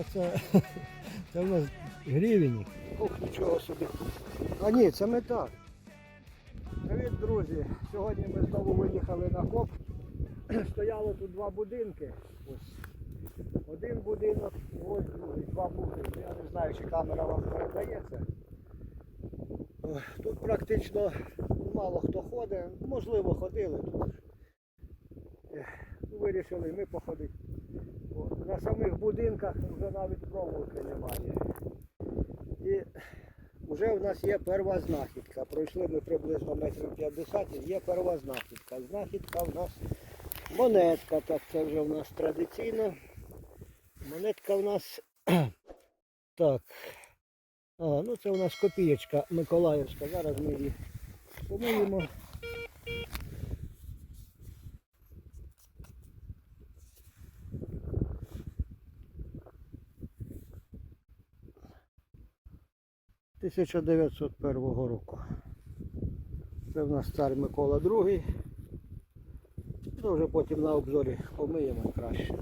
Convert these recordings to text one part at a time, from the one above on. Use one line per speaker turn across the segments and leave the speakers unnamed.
Та це, в нас гривень. Ох, нічого собі. А ні, це мета. Привіт, друзі. Сьогодні ми знову виїхали на коп. Стояло тут два будинки. Ось. Один будинок ось другий, два будинки. Я не знаю, чи камера вам передає це. Ох, Тут практично мало хто ходить. Можливо, ходили тут. Ну, Вирішили ми походити. На самих будинках вже навіть проволоки немає. І вже в нас є перша знахідка. Пройшли ми приблизно метрів 50 і є перша знахідка. Знахідка в нас монетка, так це вже в нас традиційно. Монетка в нас так. А, ну це у нас копієчка Миколаївська. Зараз ми її помиємо. – 1901 року. Це в нас цар Микола II. Ну, вже потім на обзорі помиємо краще.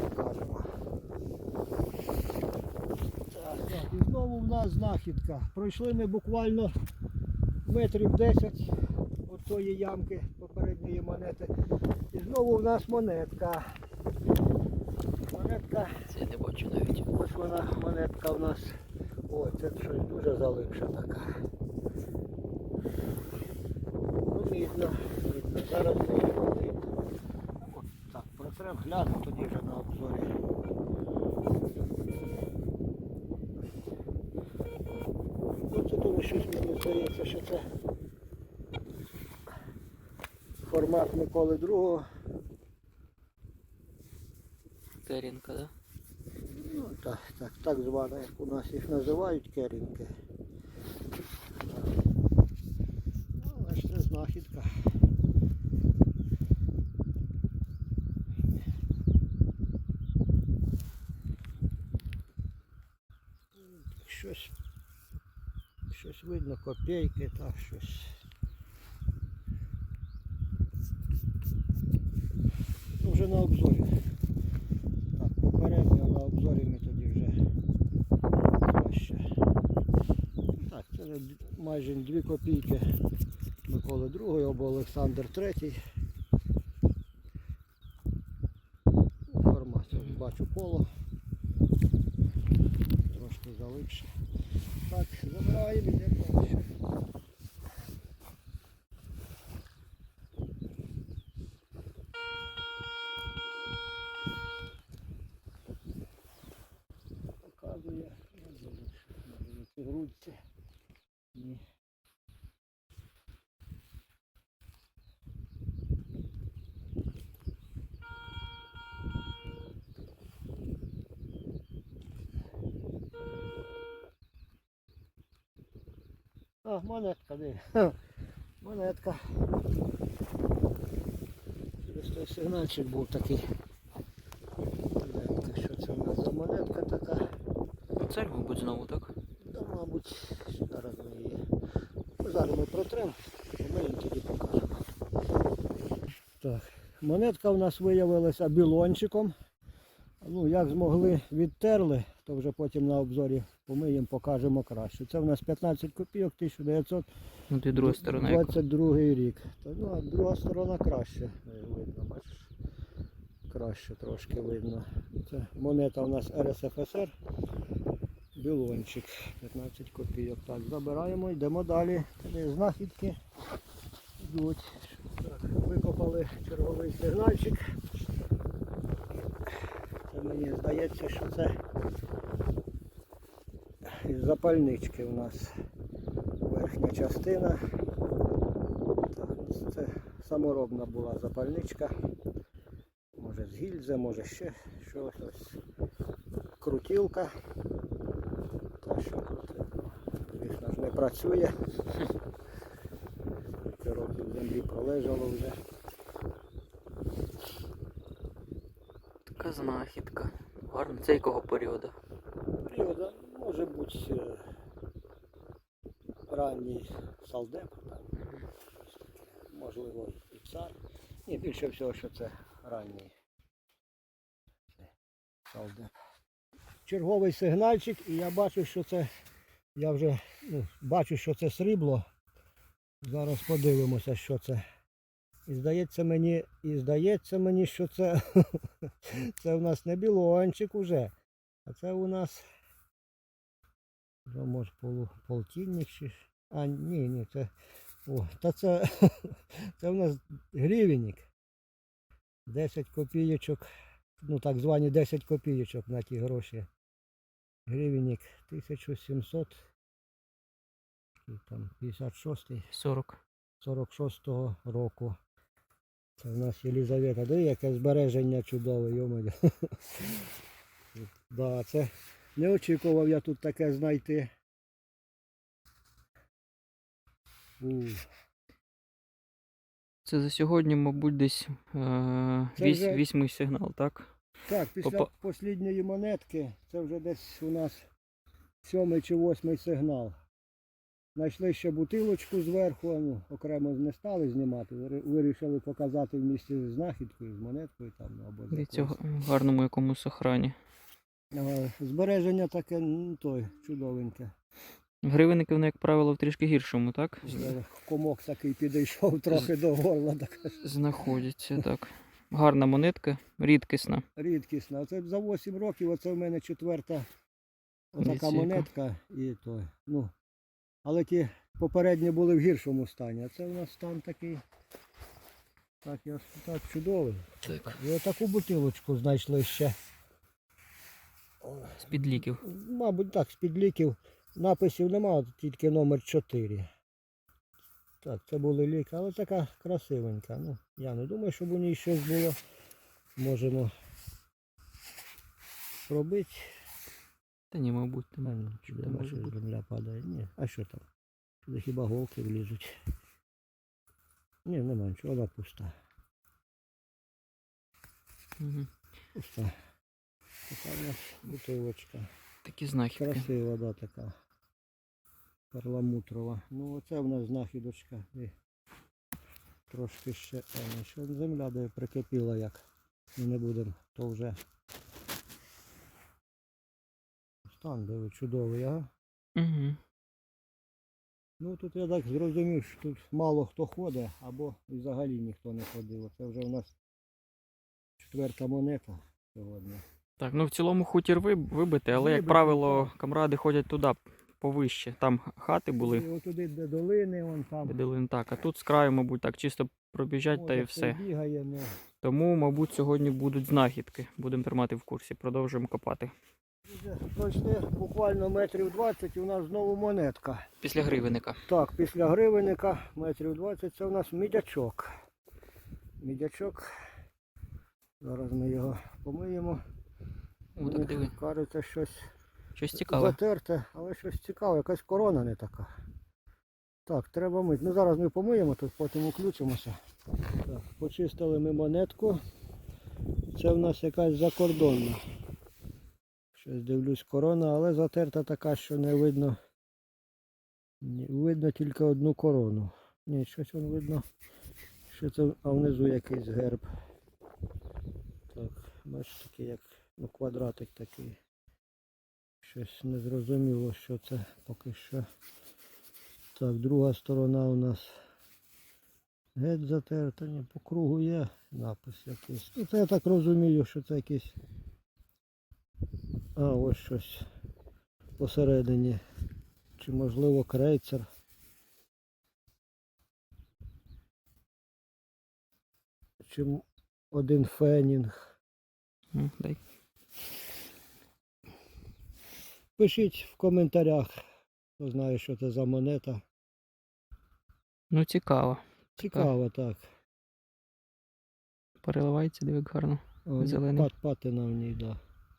Покажемо. Так, так, і знову в нас знахідка. Пройшли ми буквально метрів 10 від тої ямки попередньої монети. І знову в нас монетка. Монетка
Це не бачу навіть.
Ось вона монетка у нас. Ой, це щось дуже залипша така. Ну, мідно, мідно. Зараз помиємо. От Так, протрем гляну тоді вже на обзорі. Ну, це дуже щось мені здається, що це формат Миколи II.
Керінка, да?
Так, так, так звана, як у нас їх називають керінки. Ну, але ж це знахідка. Щось, щось видно, копійки, так, щось. Ну, вже на обзорі. Так, попередньо на обзорі ми вже краще. Так, це майже дві копійки Миколи II або Олександр III. Ну, бачу поло. Трошки залипше. Так, забираємо, йдемо далі. показує. Я думаю, що може на цій грудці. Ні. А, монетка, де? Монетка. Через той сигнальчик був такий. Монетка. Що це в нас за монетка така?
Царь, мабуть, знову, так?
Да, мабуть, зараз ми її. Ну, Зараз ми протремо, ми їм тоді покажемо. Так, монетка у нас виявилася білончиком. Ну, як змогли відтерли, то вже потім на обзорі помиємо, покажемо краще. Це у нас 15 копійок 1922
Ну
рік. То, ну, а друга сторона краще е, видно, бачиш. Краще трошки видно. Це монета у нас РСФСР. Білончик. 15 копійок. Так, забираємо, йдемо далі. Туди знахідки йдуть. Так, викопали черговий сигнальчик. Це мені здається, що це запальнички у нас верхня частина. Так, це саморобна була запальничка. Може з гільзи, може ще щось. Ось. Крутілка. Та що крутилка. Звісно ж не працює. Років землі пролежало вже.
Така знахідка. Гарно. Це якого періоду?
Періода може бути е, ранній салдеп, можливо і цар. Ні, більше всього, що це ранній салдеп. черговий сигнальчик, і я бачу, що це. Я вже ну, бачу, що це срібло. Зараз подивимося, що це. І здається мені, і здається мені, що це, це у нас не білончик уже. А це у нас. Вже може полу, полтинник чи. А, ні, ні, це. О, та це, це у нас гривенник. 10 копійочок. Ну так звані 10 копійочок на ті гроші. Гривенник 1700. який Там 56
40.
46-го року. Це в нас Єлізавета. Диви, яке збереження чудове, йомаю. да, це не очікував я тут таке знайти. У,
Це за сьогодні, мабуть, десь е,
Це
вісь,
вже-
вісьмий сигнал, так?
Так, після
Попа-
послідньої монетки це вже десь у нас сьомий чи восьмий сигнал. Знайшли ще бутилочку зверху, ну, окремо не стали знімати, вири- вирішили показати в місті з знахідкою, з монеткою там ну, або з
Від
якоюсь.
цього гарному якомусь охрані.
Збереження таке, ну, той, чудовеньке.
Гривенники, вони, як правило, в трішки гіршому, так?
Е, Комок такий підійшов трохи до горла, така
Знаходяться, так. Гарна монетка, рідкісна.
рідкісна. Оце за 8 років, оце в мене четверта отака монетка і той. Ну, але ті попередні були в гіршому стані, а це у нас стан такий. Так, я так чудовий.
Так.
І отаку бутилочку знайшли ще.
З-під ліків.
Мабуть, так, з-під ліків. Написів немає, тільки номер 4. Так, це були ліки, але така красивенька. Ну, я не думаю, щоб у ній щось було. Можемо пробити.
Та ні, мабуть,
А,
там.
ну,
що
земля падає. Ні, а що там? Туди хіба голки влізуть. Ні, нема нічого, вона пуста.
Мгм.
Пуста. Така у нас бутилочка.
Такі знахідки.
Красива, да, така. Перламутрова. Ну оце в нас знахідочка. І трошки ще. Що земля де прикипіла як. Ми не будемо, то вже. Стан диви чудовий, ага.
Угу.
Ну тут я так зрозумів, що тут мало хто ходить, або взагалі ніхто не ходив. Це вже у нас четверта монета сьогодні.
Так, ну в цілому хутір виб- вибитий, але, як правило, камради ходять туди повище. Там хати були,
І отуди, де долини, вон там.
видали не так. А тут з краю, мабуть, так чисто пробіжать та і все.
Бігає, ну.
Тому, мабуть, сьогодні будуть знахідки. Будемо тримати в курсі. Продовжуємо копати.
Пройшли буквально метрів 20 і у нас знову монетка.
Після гривенника.
Так, після гривенника метрів 20 це у нас мідячок. Мідячок. Зараз ми його помиємо.
О, так диви.
Кажеться щось
Щось цікаве.
затерте, але щось цікаве, якась корона не така. Так, треба мити. Ну зараз ми помиємо, тут потім включимося. Так, почистили ми монетку. Це в нас якась закордонна. Щось дивлюсь корона, але затерта така, що не видно. Видно тільки одну корону. Ні, щось вон видно. Що це, а внизу якийсь герб. Так, бачиш такий як ну, квадратик такий. Щось не зрозуміло, що це поки що. Так, друга сторона у нас геть затерта, ні, по кругу є напис якийсь. Ну це я так розумію, що це якийсь. А, ось щось посередині. Чи можливо крейцер. Чи один фенінг.
Дай.
Пишіть в коментарях, хто знає, що це за монета.
Ну, цікаво.
Цікаво, так.
Переливається, диви, гарно.
О,
Зелений.
Пат, патина в ній, да.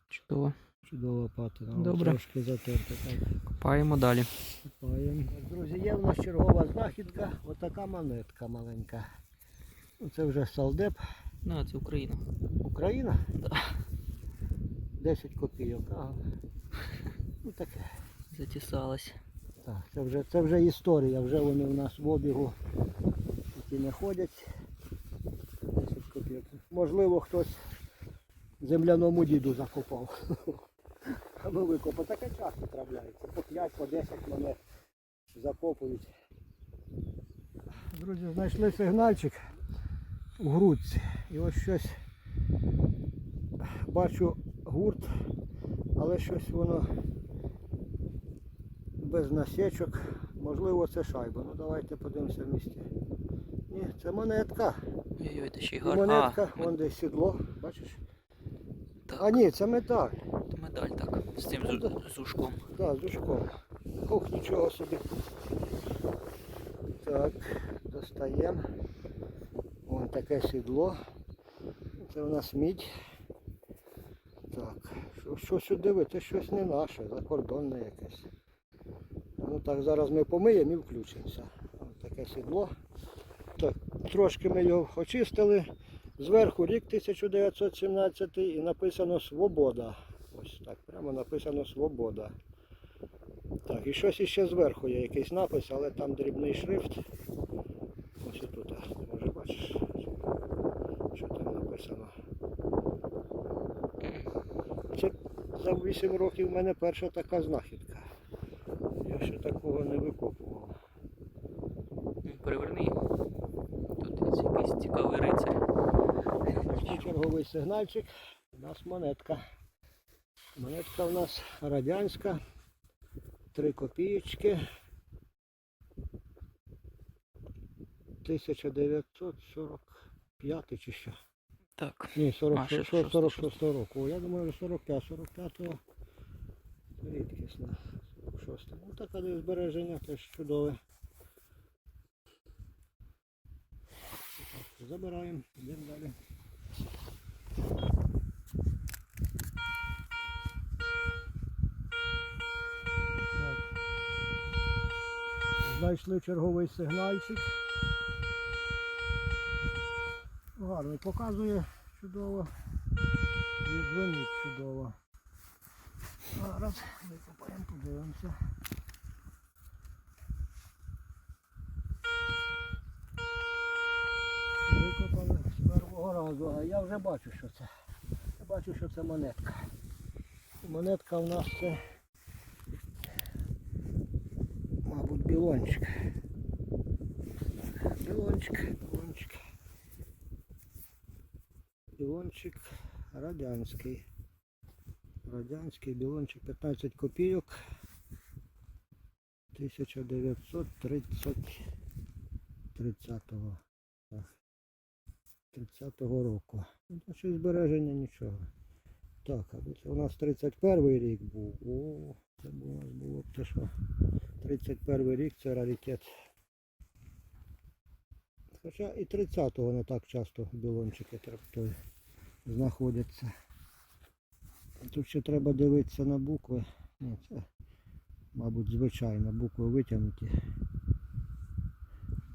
Чудово.
Чудова патина.
Добре.
Трошки затерта. Так.
Копаємо далі.
Купаємо. Друзі, є в нас чергова знахідка. Отака монетка маленька. Ну, Це вже салдеп.
Ну, це Україна.
Україна.
Да.
10 копійок. Ага. Ну таке.
Затісалась.
Так, це вже, це вже історія, вже вони у нас в обігу які не ходять. 10 копійок. Можливо, хтось земляному діду закопав. би викопати. Таке часто трапляється. По 5, по 10 монет закопують. Друзі, знайшли сигнальчик у грудці. І ось щось бачу гурт, але щось воно без насічок. Можливо, це шайба. Ну давайте подивимося в місті. Ні, це монетка.
Ой-ой, ще й
І
гарна.
монетка,
А,
вон десь сідло, бачиш?
так,
А ні, це металь.
медаль так. З цим
Ну,
зушком.
Так, з ушком. Ох, нічого собі. Так, достаємо. Вон таке сідло. Це у нас мідь. Так, що, що сюди ви? Це щось не наше, закордонне якесь. Так, зараз ми помиємо і включимося. Ось таке сідло. Так, трошки ми його очистили. Зверху рік 1917 і написано Свобода. Ось так, прямо написано Свобода. Так, і щось іще зверху є якийсь напис, але там дрібний шрифт. Ось тут, може бачиш, що там написано. Це за 8 років в мене перша така знахідка. Ще такого не викопував.
Переверни. Тут є якийсь цікавий рицар.
Знайшли черговий сигнальчик. У нас монетка. Монетка у нас радянська. Три копієчки. 1945 чи що?
Так.
Ні, 40,
А, ще
46
46.
46 року. Я думаю, 45, 45 46. Ну таке десь збереження теж чудове. Забираємо, йдемо далі. Знайшли черговий сигнальчик. Гарний, показує чудово. І дзвонить чудово. Зараз викопаємо, подивимося. Викопали з першого разу, а я вже бачу, що це. Я бачу, що це монетка. Монетка в нас це, мабуть, білончик. Білончик, білончик. Білончик радянський. Радянський білончик 15 копійок. 1930 30-го. 30-го року. Ну, Значить збереження нічого. Так, а це у нас 31 рік був. О, це у нас було б це що. 31 рік це раритет. Хоча і 30-го не так часто білончики трактори знаходяться. Тут ще треба дивитися на букви. Ні, це, мабуть, звичайно, букви витягнуті.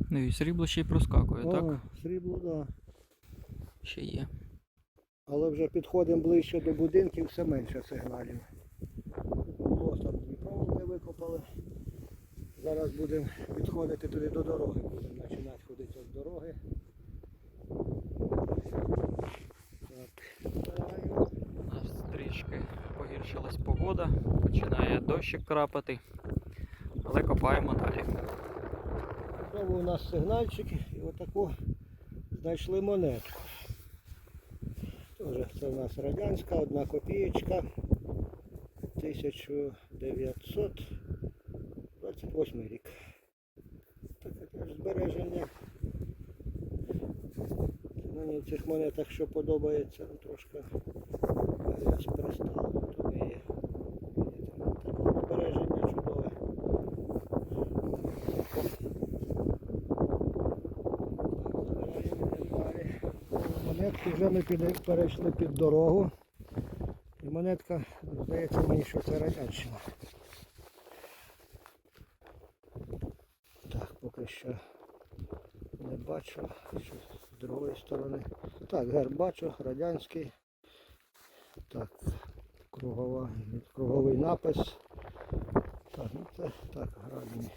Ну і срібло ще й проскакує, так?
Срібло, так. Да.
Ще є.
Але вже підходимо ближче до будинків, все менше сигналів. Ось там дві проволоки викопали. Зараз будемо підходити туди до дороги. Будемо починати ходити з дороги. Так,
трішки погіршилась погода, починає дощик крапати, але копаємо далі.
Знову у нас сигнальчики і отаку знайшли монетку. Тоже це у нас радянська, одна копієчка. 1928 рік. Таке теж збереження. Мені в цих монетах що подобається, ну, трошки Тобі є. Є там таке збереження чудове. Монетки вже ми перейшли під дорогу. І монетка, здається мені, що це радянщина. Так, поки що не бачу. Що з другої сторони. Так, герб бачу, радянський. Так, кругова, круговий напис. Так, ну це так. Ранній,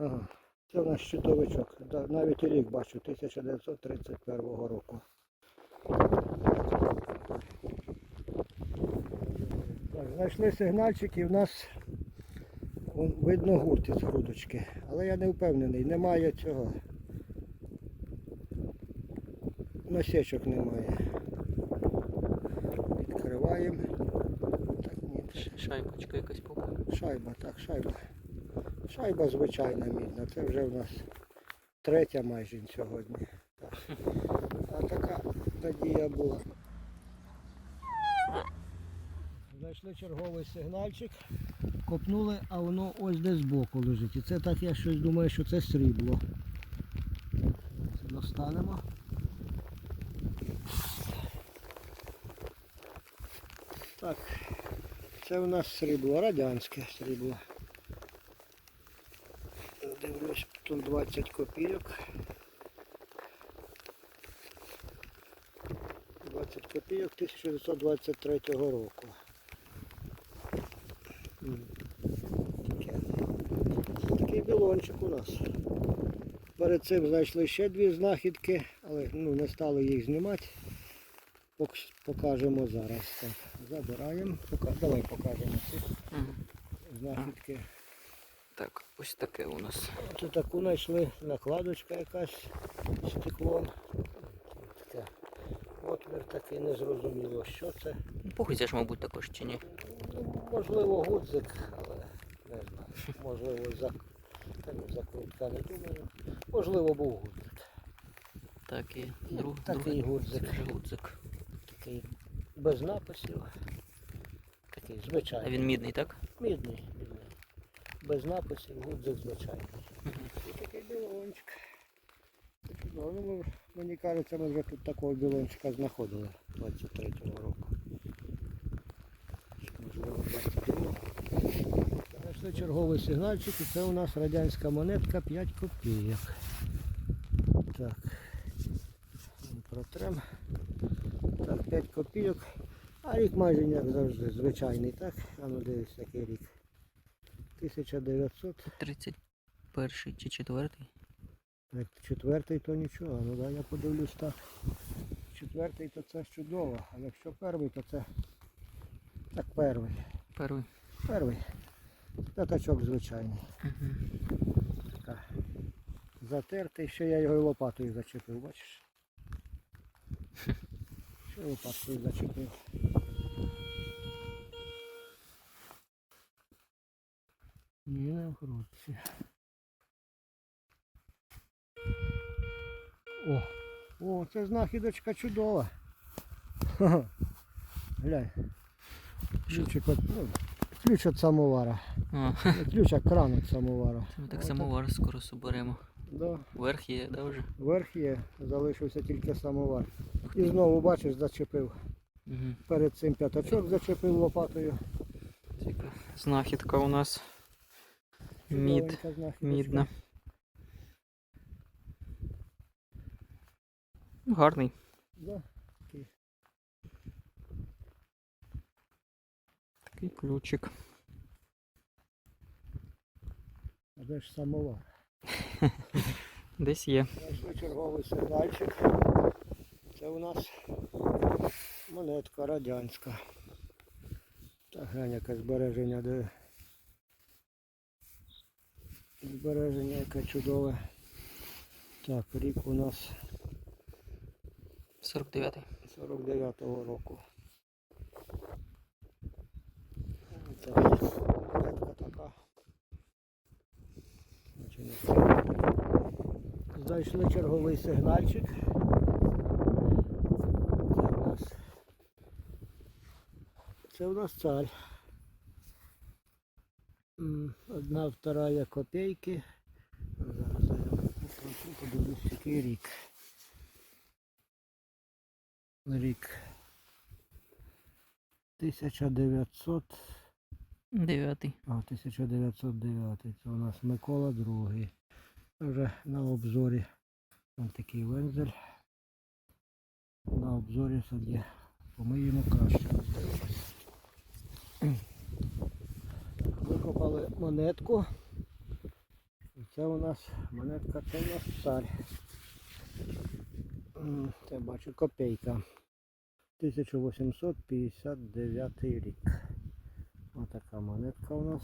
Ага. Це в нас щитовичок. Навіть і рік бачу, 1931 року. Знайшли сигнальчик і в нас вон, видно гурт із грудочки. Але я не впевнений, немає цього. Насічок немає. Відкриваємо. Так, ні,
Шайбочка якась попала.
Шайба, так, шайба. Шайба звичайна мідна. Це вже в нас третя майже сьогодні. Так. А така надія була. Знайшли черговий сигнальчик, копнули, а воно ось десь збоку лежить. І це так я щось думаю, що це срібло. Це достанемо. Так, це у нас срібло, радянське срібло. Дивлюсь, тут 20 копійок. 20 копійок 1923 року. Такий білончик у нас. Перед цим знайшли ще дві знахідки, але ну, не стали їх знімати. Покажемо зараз. Так, забираємо. Пока- Давай покажемо ці знахідки.
Так, ось таке у нас.
Це таку знайшли накладочка якась стеклом. Таке. Отвір такий незрозуміло, що це.
Похуй, ж, мабуть, також чи ні.
Ну, можливо, гудзик, але не знаю. Можливо, зак... Та ні, закрутка не думаю. Можливо, був гудзик.
Так, і друг,
Такий
друг-
гудзик.
гудзик.
Такий без написів. Такий звичайний.
А він мідний, так?
Мідний, мідний. Без написів, гудзик звичайний. І такий білончик. Чудово. Ну, мені кажеться, ми вже тут такого білончика знаходили 23-го року. Можливо, 22-го. Знайшли черговий сигнальчик і це у нас радянська монетка 5 копійок. Так. Протрем. Так, 5 копійок. А рік майже як завжди, звичайний, так? А ну дивись, який рік. 1900.
31 чи 4?
Як четвертий, то нічого. Ну да, я подивлюсь так. Четвертий то це чудово, а якщо перший, то це так перший.
Перший.
Перший. П'ятачок звичайний.
Угу.
Така. Затертий, ще я його і лопатою зачепив, бачиш? Лопаткою зачепив. Ні, не в. О, о, це знахідочка чудова. Глянь. Ключик от, ну, ключ від самовара.
А,
Ключ, а кран від самовара.
ми так
Отак.
самовар скоро соберемо.
Да.
Верх є, да, вже?
Верх є, залишився тільки самовар. І знову бачиш, зачепив.
Угу.
Перед цим п'ятачок зачепив лопатою.
Знахідка у нас. Мід. Мідна. Ну, Гарний.
Да. такий.
Такий ключик.
А де ж самовар?
Десь є.
Знайшли черговий сигнальчик. Це у нас монетка радянська. Так, глянь, яке збереження де. Збереження яке чудове. Так, рік у нас
49-й.
49-го року. Так, монетка така. Знайшли черговий сигнальчик. Це у нас. Це у нас царь. Одна, вторая копійки. Зараз я подивлюсь, який рік. Рік. 1900.
Дев'ятий.
А, 1909. Це у нас Микола II. Вже на обзорі. Ось такий вензель. На обзорі собі помиємо краще. Викопали монетку. І це у нас монетка, це у нас цар. Це бачу копійка. 1859 рік. Отака монетка у нас.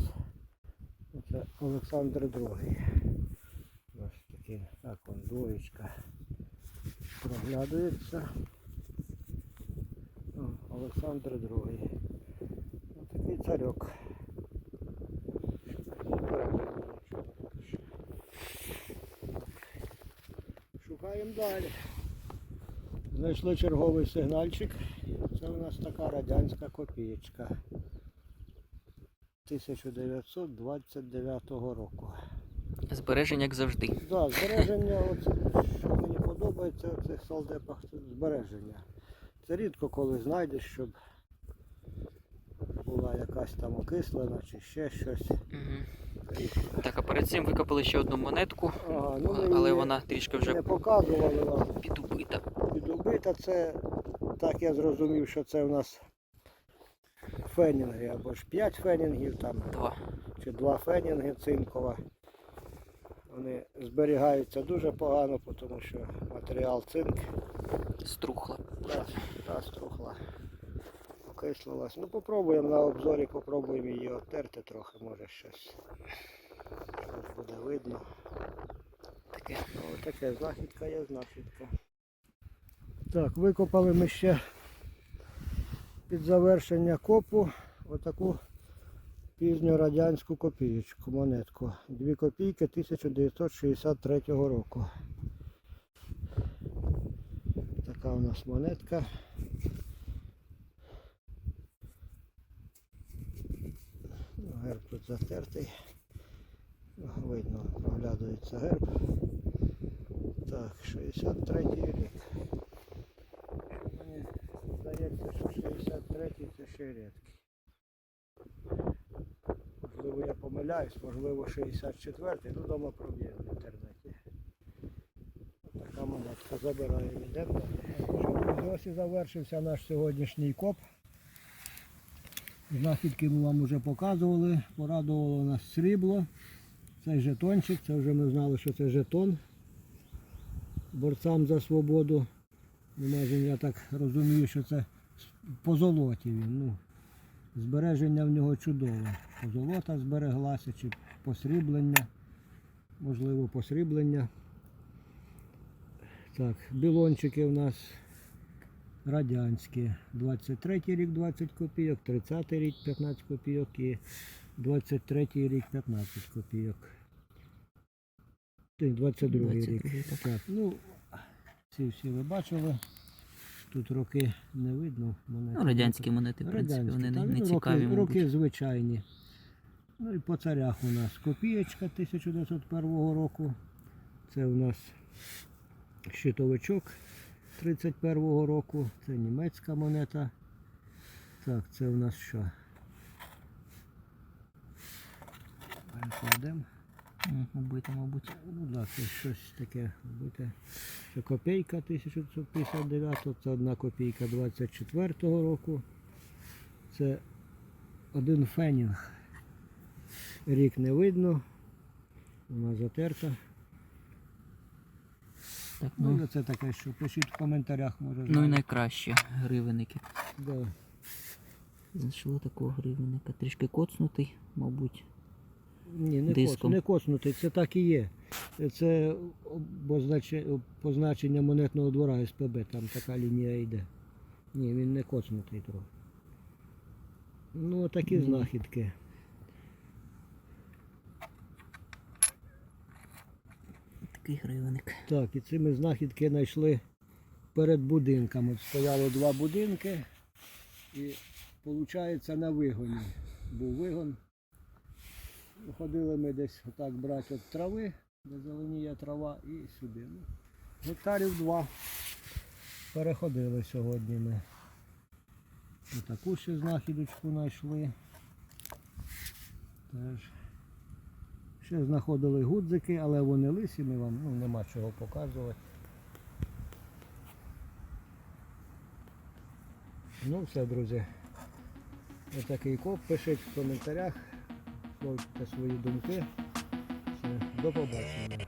Це Олександр II. Ось такий, так, вон двоєчка проглядується. Олександр II. Ось такий царьок. Шукаємо далі. Знайшли черговий сигнальчик. Це у нас така радянська копієчка. 1929 року.
Збереження, як завжди.
Да, збереження, оце, що мені подобається в цих солдепах, це збереження. Це рідко коли знайдеш, щоб була якась там окислена чи ще щось. Рідко.
Так, а перед цим викопали ще одну монетку,
Ага, ну,
але вона трішки
не
вже
показували вам.
підубита.
Підубита це, так я зрозумів, що це у нас фенінги, або ж 5 фенінгів там,
Два.
чи 2 фенінги цинкова. Вони зберігаються дуже погано, тому що матеріал цинк
Струхла.
та, та струхла, окислилась. Ну попробуємо на обзорі, попробуємо її обтерти трохи, може щось, щось буде видно.
Таке.
Ну, таке знахідка є знахідка. Так, викопали ми ще під завершення копу отаку пізньорадянську копієчку, монетку. Дві копійки 1963 року. Така у нас монетка. Ну, Герб тут затертий. Видно, проглядується герб. Так, 63 рік. Здається, що 63 це ще рідкий. Можливо, я помиляюсь, можливо, 64 ну вдома проб'є в інтернеті. Така монетка забираємо, йдемо далі. Що, Ось і завершився наш сьогоднішній коп. Знахідки ми вам вже показували, порадувало нас срібло. Цей жетончик, це вже ми знали, що це жетон борцям за свободу. Майже я так розумію, що це по золоті він. Ну, збереження в нього чудове. Позолота збереглася чи посріблення. Можливо, посріблення. Так, білончики у нас радянські. 23 рік 20 копійок, 30 й рік 15 копійок і 23 й рік 15 копійок. Ні, 22 рік.
22-й, так.
Так, ну, ці всі ви бачили. Тут роки не видно. монети.
Ну, радянські монети, в принципі,
Радянські,
вони не,
та,
не цікаві,
роки, роки звичайні. Ну і по царях у нас копієчка 1901 року. Це у нас щитовичок 31 року. Це німецька монета. Так, це у нас що? Перекладемо.
М, Убита, мабуть.
Ну так, це щось таке буде. Це копійка 1959, це одна копійка 24-го року. Це один фенінг. Рік не видно. Вона затерта.
Так,
Ну,
ну,
це таке, що пишіть в коментарях, може.
ну і найкраще гривенники.
Да.
Знайшли такого гривенника. Трішки коцнутий, мабуть.
Ні, не, кос, не коснутий, це так і є. Це позначення монетного двора СПБ, там така лінія йде. Ні, він не коцнутий трохи. Ну, такі знахідки.
Такий гривенник.
Так, і ці ми знахідки знайшли перед будинками. От Стояло два будинки і виходить на вигоні. Був вигон. Ходили ми десь отак брати от трави, де зеленіє трава і сюди. Ну, гектарів два переходили сьогодні ми. Отаку ще знахідочку знайшли. Теж. Ще знаходили гудзики, але вони лисі, ми вам ну, нема чого показувати. Ну все, друзі. Отакий коп. Пишіть в коментарях, слухайте свої думки. Все, До побачення.